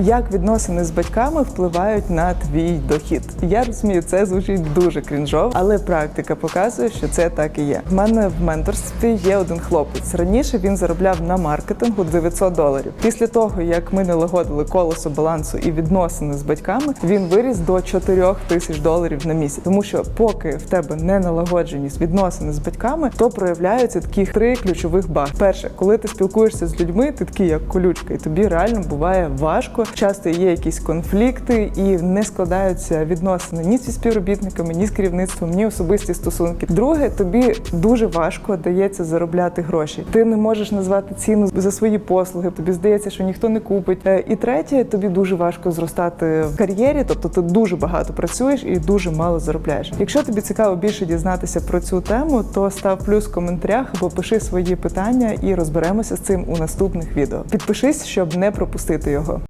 Як відносини з батьками впливають на твій дохід? Я розумію, це звучить дуже крінжово, але практика показує, що це так і є. В мене в менторстві є один хлопець. Раніше він заробляв на маркетингу 900 доларів. Після того, як ми налагодили колесо балансу і відносини з батьками, він виріс до 4 тисяч доларів на місяць. Тому що поки в тебе не налагодженість відносини з батьками, то проявляються такі три ключових баг. Перше, коли ти спілкуєшся з людьми, ти такий як колючка, і тобі реально буває важко. Часто є якісь конфлікти і не складаються відносини ні зі співробітниками, ні з керівництвом, ні особисті стосунки. Друге, тобі дуже важко дається заробляти гроші. Ти не можеш назвати ціну за свої послуги. Тобі здається, що ніхто не купить. Е, І третє, тобі дуже важко зростати в кар'єрі, тобто ти дуже багато працюєш і дуже мало заробляєш. Якщо тобі цікаво більше дізнатися про цю тему, то став плюс в коментарях або пиши свої питання і розберемося з цим у наступних відео. Підпишись, щоб не пропустити його.